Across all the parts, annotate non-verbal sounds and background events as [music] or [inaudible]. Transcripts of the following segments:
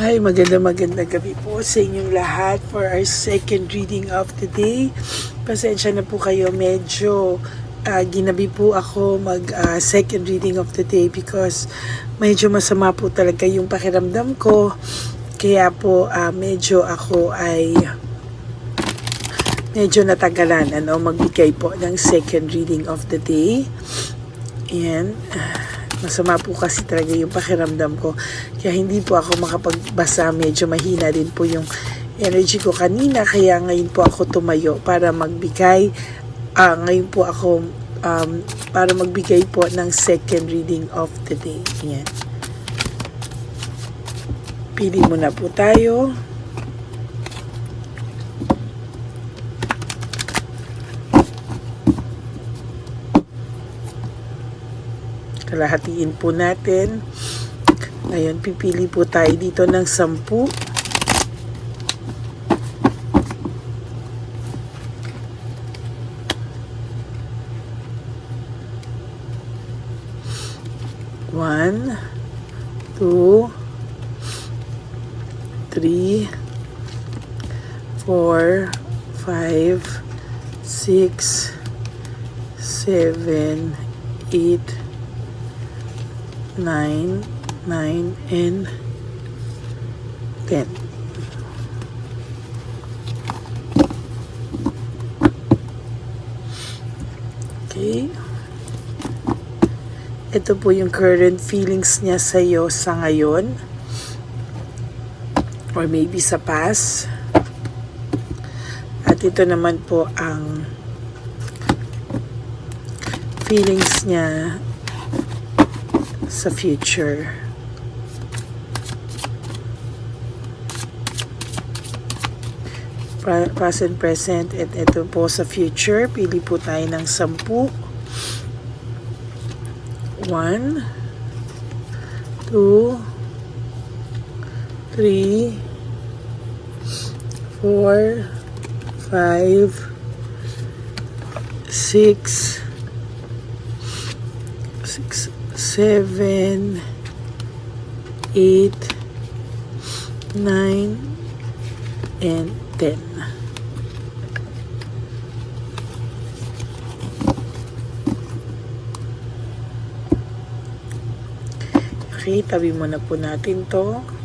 Ay, maganda maganda gabi po sa inyong lahat for our second reading of the day. Pasensya na po kayo, medyo ah, ginabi po ako mag ah, second reading of the day because medyo masama po talaga yung pakiramdam ko. Kaya po ah, medyo ako ay medyo natagalan ano, magbigay po ng second reading of the day. Yan. Masama po kasi talaga yung pakiramdam ko. Kaya hindi po ako makapagbasa. Medyo mahina din po yung energy ko kanina. Kaya ngayon po ako tumayo para magbigay. ah ngayon po ako um, para magbigay po ng second reading of the day. Yan. Pili muna po tayo. Kalahatiin po natin. Ngayon, pipili po tayo dito ng sampu. One, two, three, four, five, six, seven, eight, nine, nine, and ten. Okay. Ito po yung current feelings niya sa iyo sa ngayon. Or maybe sa past. At ito naman po ang feelings niya sa future. Present, present, at ito po sa future. Pili po tayo ng sampu. One, two, three, four, five, six, six, seven, eight, nine, and ten. Okay, tabi muna po natin to.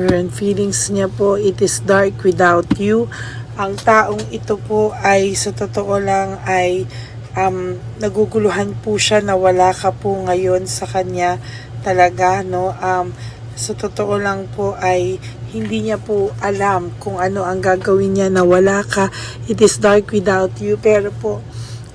Current feelings niya po, it is dark without you. Ang taong ito po ay sa totoo lang ay um, naguguluhan po siya na wala ka po ngayon sa kanya talaga, no? Um, sa totoo lang po ay hindi niya po alam kung ano ang gagawin niya na wala ka. It is dark without you. Pero po,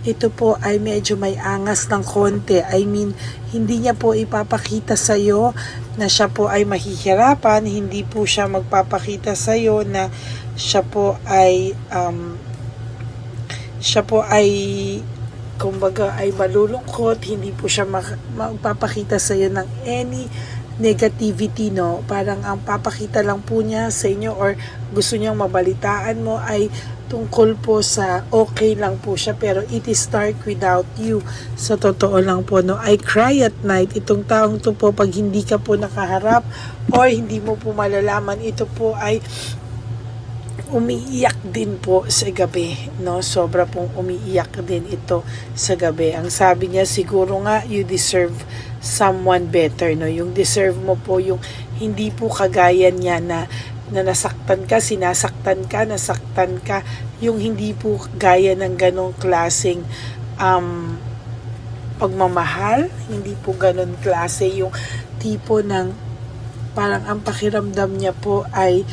ito po ay medyo may angas ng konti. I mean, hindi niya po ipapakita sa iyo na siya po ay mahihirapan, hindi po siya magpapakita sa iyo na siya po ay um, siya po ay kumbaga ay malulungkot, hindi po siya mag- magpapakita sa iyo ng any negativity no? Parang ang papakita lang po niya sa inyo or gusto niyang mabalitaan mo ay tungkol po sa okay lang po siya pero it is dark without you. Sa totoo lang po no? I cry at night. Itong taong to po pag hindi ka po nakaharap or hindi mo po malalaman ito po ay umiiyak din po sa gabi no? Sobra pong umiiyak din ito sa gabi. Ang sabi niya siguro nga you deserve someone better no? Yung deserve mo po yung hindi po kagaya niya na na nasaktan ka, sinasaktan ka, nasaktan ka, yung hindi po gaya ng ganong klaseng um, pagmamahal, hindi po ganon klase yung tipo ng parang ang pakiramdam niya po ay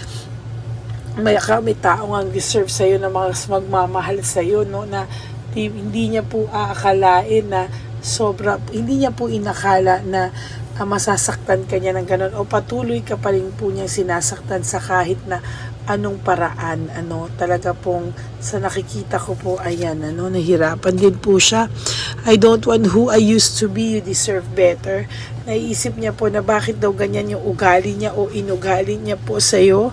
may ka may taong ang deserve sa iyo na mas magmamahal sa iyo no na di- hindi niya po aakalain na sobra hindi niya po inakala na ah, masasaktan ka niya ng ganun o patuloy ka pa rin po niyang sinasaktan sa kahit na anong paraan ano. Talaga pong sa nakikita ko po ayan ano nahirapan din po siya. I don't want who I used to be you deserve better. Naiisip niya po na bakit daw ganyan yung ugali niya o inugali niya po sa iyo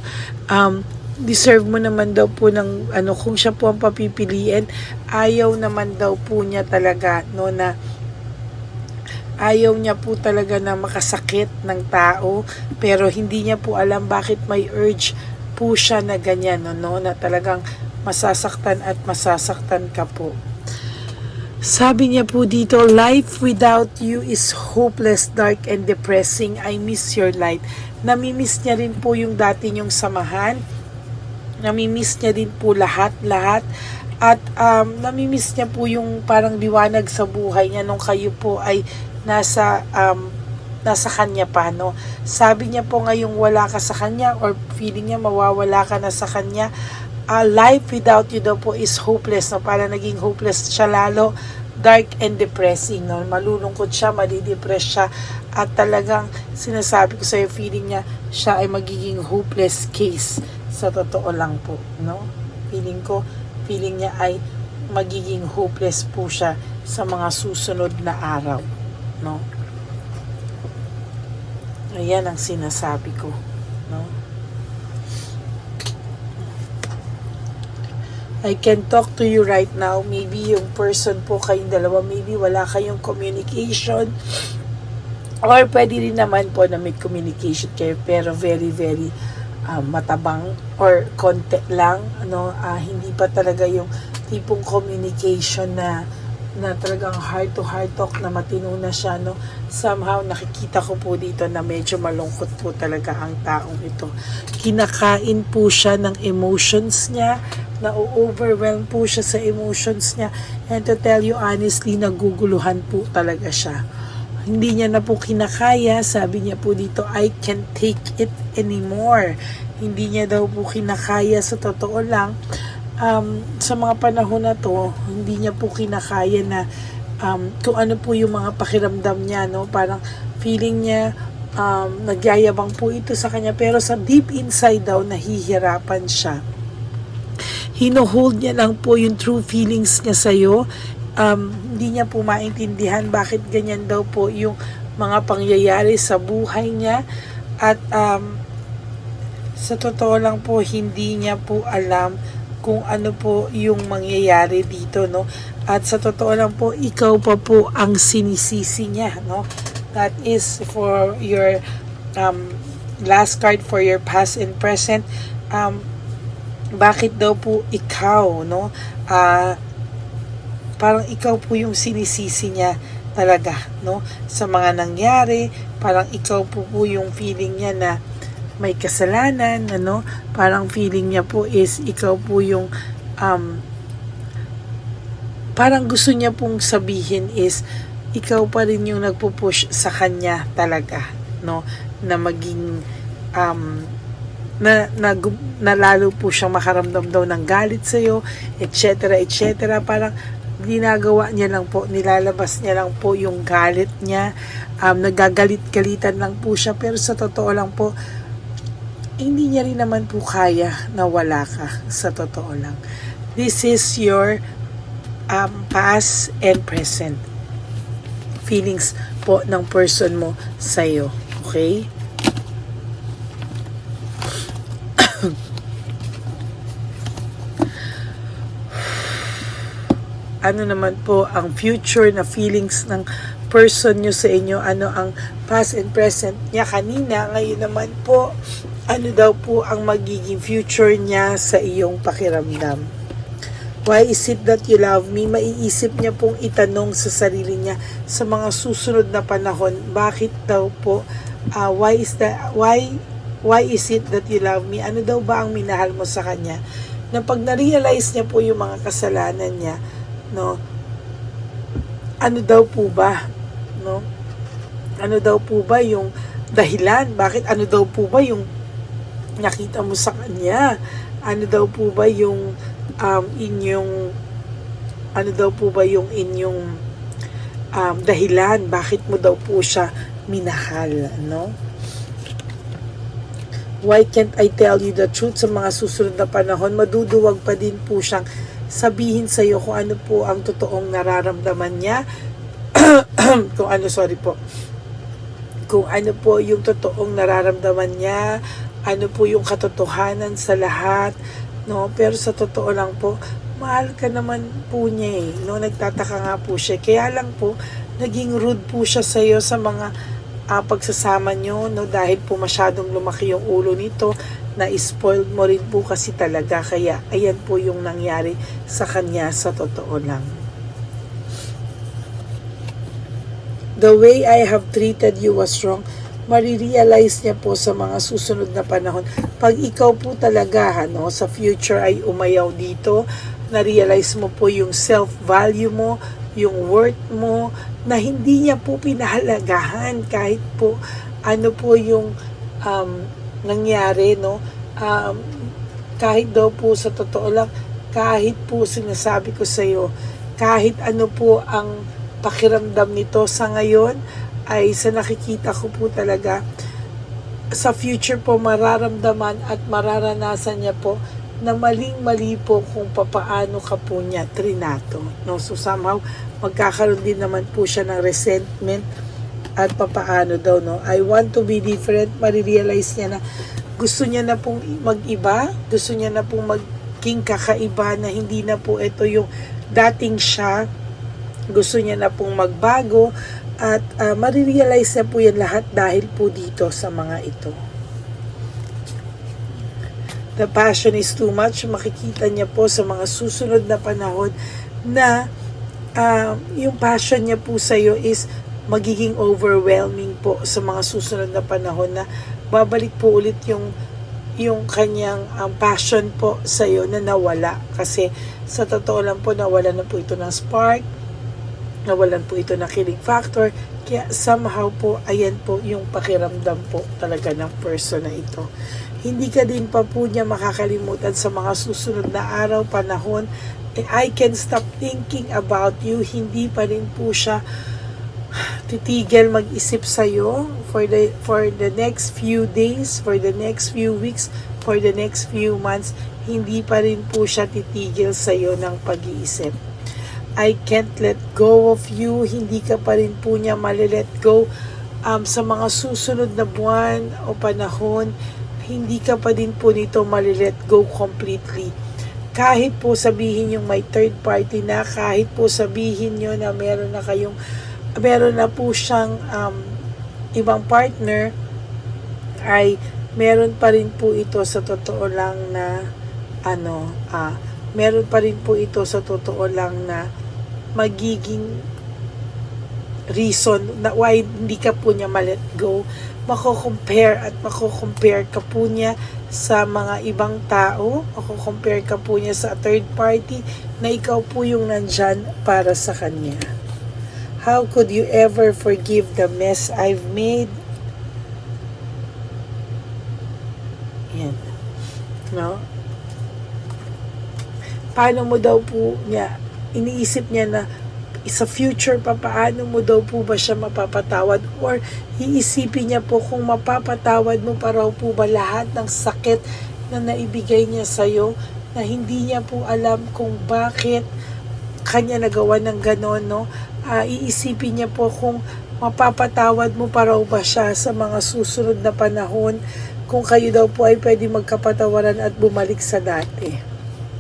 um, deserve mo naman daw po ng ano kung siya po ang papipiliin ayaw naman daw po niya talaga no na ayaw niya po talaga na makasakit ng tao pero hindi niya po alam bakit may urge po siya na ganyan no, no na talagang masasaktan at masasaktan ka po sabi niya po dito, life without you is hopeless, dark, and depressing. I miss your light. Namimiss niya rin po yung dati niyong samahan. Namimiss niya din po lahat-lahat. At um, namimiss niya po yung parang liwanag sa buhay niya nung kayo po ay nasa um, nasa kanya pa, no? Sabi niya po ngayong wala ka sa kanya or feeling niya mawawala ka na sa kanya, uh, life without you daw po is hopeless, no? Para naging hopeless siya lalo, dark and depressing, no? Malulungkot siya, madidepress siya, at talagang sinasabi ko sa'yo, feeling niya, siya ay magiging hopeless case. Sa totoo lang po, no? Feeling ko, feeling niya ay magiging hopeless po siya sa mga susunod na araw, no? Ayan ang sinasabi ko, no? I can talk to you right now. Maybe yung person po kayong dalawa, maybe wala kayong communication. Or pwede rin naman po na may communication kayo pero very very ah, matabang or konti lang ano? Ah, hindi pa talaga yung tipong communication na na talagang heart to heart talk na matino na siya no? Somehow nakikita ko po dito na medyo malungkot po talaga ang taong ito. Kinakain po siya ng emotions niya na overwhelm po siya sa emotions niya. And to tell you honestly naguguluhan po talaga siya hindi niya na po kinakaya sabi niya po dito I can't take it anymore hindi niya daw po kinakaya sa totoo lang um, sa mga panahon na to, hindi niya po kinakaya na um, kung ano po yung mga pakiramdam niya, no? Parang feeling niya um, nagyayabang po ito sa kanya pero sa deep inside daw nahihirapan siya. Hinohold niya lang po yung true feelings niya sa'yo. Um, hindi niya po maintindihan bakit ganyan daw po yung mga pangyayari sa buhay niya. At um, sa totoo lang po hindi niya po alam kung ano po yung mangyayari dito no? At sa totoo lang po ikaw pa po ang sinisisi niya no? That is for your um, last card for your past and present. Um, bakit daw po ikaw no? Ah parang ikaw po yung sinisisi niya talaga no sa mga nangyari parang ikaw po po yung feeling niya na may kasalanan, ano, parang feeling niya po is ikaw po yung um, parang gusto niya pong sabihin is ikaw pa rin yung nagpo-push sa kanya talaga, no, na maging um, na, na, na lalo po siyang makaramdam daw ng galit sa'yo, etc. etc. Parang ginagawa niya lang po, nilalabas niya lang po yung galit niya, um, nagagalit-galitan lang po siya, pero sa totoo lang po, hindi niya rin naman po kaya na wala ka sa totoo lang. This is your um, past and present feelings po ng person mo sa'yo. Okay? Ano naman po ang future na feelings ng person nyo sa inyo, ano ang past and present niya kanina, ngayon naman po, ano daw po ang magiging future niya sa iyong pakiramdam. Why is it that you love me? Maiisip niya pong itanong sa sarili niya sa mga susunod na panahon, bakit daw po, uh, why is that, why, why is it that you love me? Ano daw ba ang minahal mo sa kanya? Na pag na-realize niya po yung mga kasalanan niya, no, ano daw po ba, no? Ano daw po ba yung dahilan? Bakit ano daw po ba yung nakita mo sa kanya? Ano daw po ba yung um, inyong ano daw po ba yung inyong um, dahilan? Bakit mo daw po siya minahal, no? Why can't I tell you the truth sa mga susunod na panahon? Maduduwag pa din po siyang sabihin sa iyo kung ano po ang totoong nararamdaman niya. [clears throat] kung ano, sorry po. Kung ano po yung totoong nararamdaman niya ano po yung katotohanan sa lahat, no? Pero sa totoo lang po, mahal ka naman po niya eh, no? Nagtataka nga po siya. Kaya lang po, naging rude po siya sa iyo sa mga ah, pagsasama nyo, no? Dahil po masyadong lumaki yung ulo nito, na spoiled mo rin po kasi talaga. Kaya, ayan po yung nangyari sa kanya sa totoo lang. The way I have treated you was wrong. Marirealize niya po sa mga susunod na panahon. Pag ikaw po talaga, ano, sa future ay umayaw dito, na-realize mo po yung self-value mo, yung worth mo, na hindi niya po pinahalagahan kahit po ano po yung um, nangyari, no? Um, kahit daw po sa totoo lang, kahit po sinasabi ko sa iyo, kahit ano po ang pakiramdam nito sa ngayon, ay sa nakikita ko po talaga, sa future po mararamdaman at mararanasan niya po na maling-mali po kung papaano ka po niya trinato. No? So somehow, magkakaroon din naman po siya ng resentment at papaano daw. No? I want to be different. Marirealize niya na gusto niya na pong mag-iba. Gusto niya na pong maging kakaiba na hindi na po ito yung dating siya. Gusto niya na pong magbago at uh, marirealize na po yan lahat dahil po dito sa mga ito. The passion is too much. Makikita niya po sa mga susunod na panahon na uh, yung passion niya po sa iyo is magiging overwhelming po sa mga susunod na panahon na babalik po ulit yung yung kanyang um, passion po sa iyo na nawala kasi sa totoo lang po nawala na po ito ng spark nawalan po ito ng killing factor kaya somehow po ayan po yung pakiramdam po talaga ng person na ito hindi ka din pa po niya makakalimutan sa mga susunod na araw, panahon. I can stop thinking about you. Hindi pa rin po siya titigil mag-isip sa iyo for the for the next few days, for the next few weeks, for the next few months, hindi pa rin po siya titigil sa iyo ng pag-iisip. I can't let go of you, hindi ka pa rin po niya malilet go um, sa mga susunod na buwan o panahon, hindi ka pa din po nito malilet go completely. Kahit po sabihin yung may third party na, kahit po sabihin nyo na meron na kayong meron na po siyang um, ibang partner ay meron pa rin po ito sa totoo lang na ano ah meron pa rin po ito sa totoo lang na magiging reason na why hindi ka po niya ma-let go mako-compare at mako-compare ka po niya sa mga ibang tao mako-compare ka po niya sa third party na ikaw po yung nandyan para sa kanya How could you ever forgive the mess I've made? Yan. No? Paano mo daw po niya, iniisip niya na sa future pa, paano mo daw po ba siya mapapatawad? Or iisipin niya po kung mapapatawad mo pa raw po ba lahat ng sakit na naibigay niya sa'yo na hindi niya po alam kung bakit kanya nagawa ng ganon, no? Uh, iisipin niya po kung mapapatawad mo pa raw ba siya sa mga susunod na panahon kung kayo daw po ay pwede magkapatawaran at bumalik sa dati.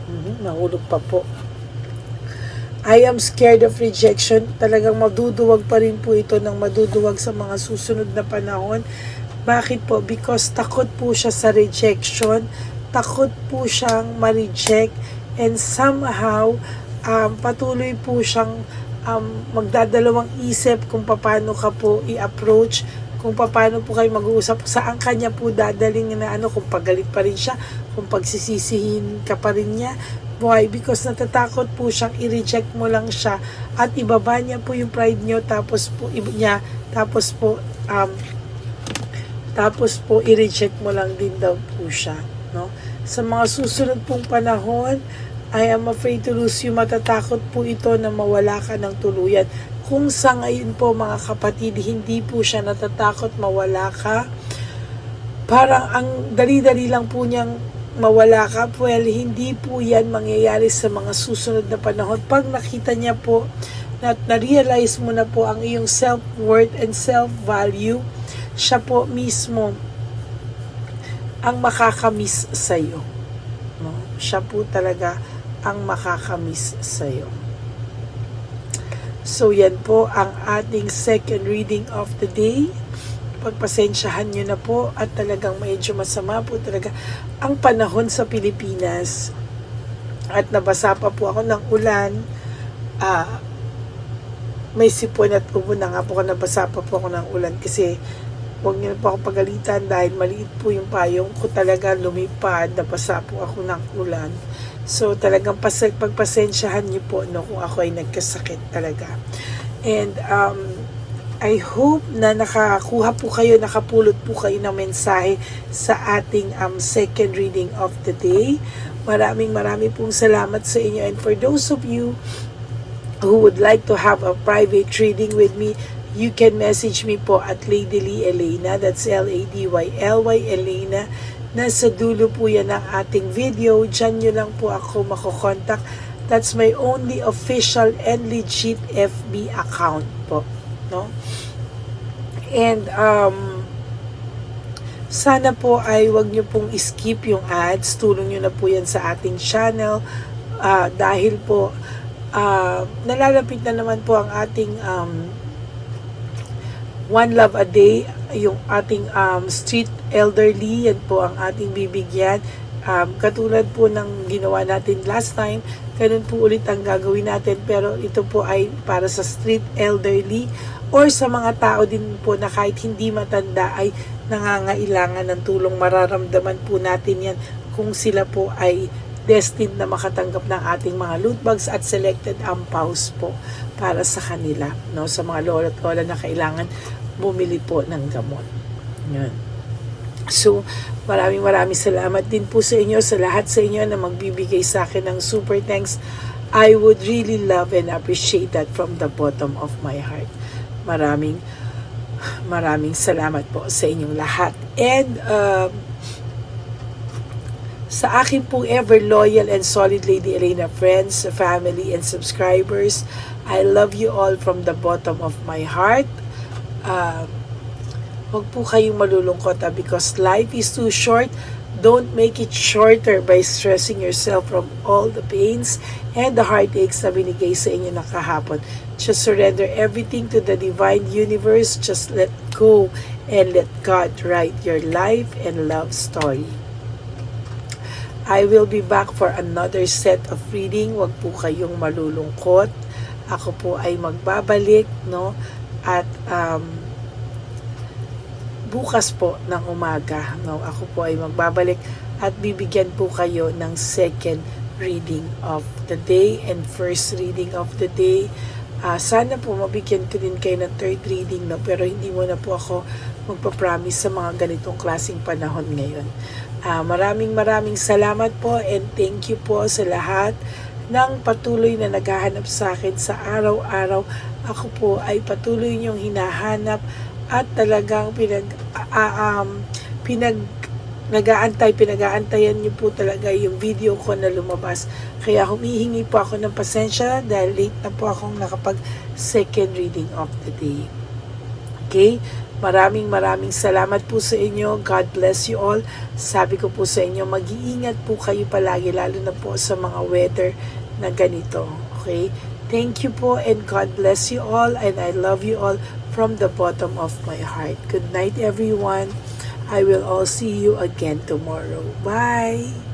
Mm-hmm, nahulog pa po. I am scared of rejection. Talagang maduduwag pa rin po ito ng maduduwag sa mga susunod na panahon. Bakit po? Because takot po siya sa rejection. Takot po siyang ma-reject. And somehow, um, patuloy po siyang um, magdadalawang isip kung paano ka po i-approach, kung paano po kayo mag-uusap, saan kanya po dadaling na ano, kung pagalit pa rin siya, kung pagsisisihin ka pa rin niya. Why? Because natatakot po siyang i-reject mo lang siya at ibaba niya po yung pride niyo tapos po niya tapos po um, tapos po i-reject mo lang din daw po siya no sa mga susunod pong panahon I am afraid to lose you. Matatakot po ito na mawala ka ng tuluyan. Kung sa ngayon po mga kapatid, hindi po siya natatakot mawala ka. Parang ang dali-dali lang po niyang mawala ka. Well, hindi po yan mangyayari sa mga susunod na panahon. Pag nakita niya po na na-realize mo na po ang iyong self-worth and self-value, siya po mismo ang makakamiss sa'yo. No? Siya po talaga ang makakamiss sa'yo. So yan po ang ating second reading of the day. Pagpasensyahan nyo na po at talagang medyo masama po talaga ang panahon sa Pilipinas. At nabasa pa po ako ng ulan. Ah, may sipon at ubo na nga po ako nabasa pa po ako ng ulan kasi huwag niyo na po ako pagalitan dahil maliit po yung payong ko talaga lumipad, nabasa po ako ng ulan. So talagang pas pagpasensyahan niyo po no, kung ako ay nagkasakit talaga. And um, I hope na nakakuha po kayo, nakapulot po kayo ng mensahe sa ating um, second reading of the day. Maraming maraming pong salamat sa inyo. And for those of you who would like to have a private reading with me, you can message me po at Lady Lee Elena. That's L-A-D-Y-L-Y Elena. Nasa dulo po yan ng ating video. Diyan nyo lang po ako makokontak. That's my only official and legit FB account po. No? And um, sana po ay wag nyo pong skip yung ads. Tulong nyo na po yan sa ating channel. Ah, dahil po ah, nalalapit na naman po ang ating um, One Love a Day, yung ating um, street elderly, yan po ang ating bibigyan. Um, katulad po ng ginawa natin last time, ganun po ulit ang gagawin natin. Pero ito po ay para sa street elderly or sa mga tao din po na kahit hindi matanda ay nangangailangan ng tulong. Mararamdaman po natin yan kung sila po ay destined na makatanggap ng ating mga loot bags at selected ampaws po para sa kanila, no? Sa mga lola at lola na kailangan bumili po ng gamot. Yan. So, maraming maraming salamat din po sa inyo, sa lahat sa inyo na magbibigay sa akin ng super thanks. I would really love and appreciate that from the bottom of my heart. Maraming, maraming salamat po sa inyong lahat. And, um, sa akin pong ever loyal and solid Lady Elena friends, family, and subscribers, I love you all from the bottom of my heart. Um, huwag po kayong malulungkot ah, because life is too short. Don't make it shorter by stressing yourself from all the pains and the heartaches na binigay sa inyo na kahapon. Just surrender everything to the divine universe. Just let go and let God write your life and love story. I will be back for another set of reading. Huwag po kayong malulungkot. Ako po ay magbabalik, no? At um, bukas po ng umaga, no? Ako po ay magbabalik at bibigyan po kayo ng second reading of the day and first reading of the day. Ah, sana po mabigyan ko din kayo ng third reading, no? Pero hindi mo na po ako magpapromise sa mga ganitong klaseng panahon ngayon. Ah, maraming maraming salamat po and thank you po sa lahat ng patuloy na naghahanap sa akin sa araw-araw. Ako po ay patuloy niyong hinahanap at talagang pinag ah, um, pinag nagaantay, pinag-aantayan niyo po talaga yung video ko na lumabas. Kaya humihingi po ako ng pasensya dahil late na po akong nakapag second reading of the day. Okay? Maraming maraming salamat po sa inyo. God bless you all. Sabi ko po sa inyo, mag-iingat po kayo palagi, lalo na po sa mga weather na ganito. Okay? Thank you po and God bless you all and I love you all from the bottom of my heart. Good night everyone. I will all see you again tomorrow. Bye!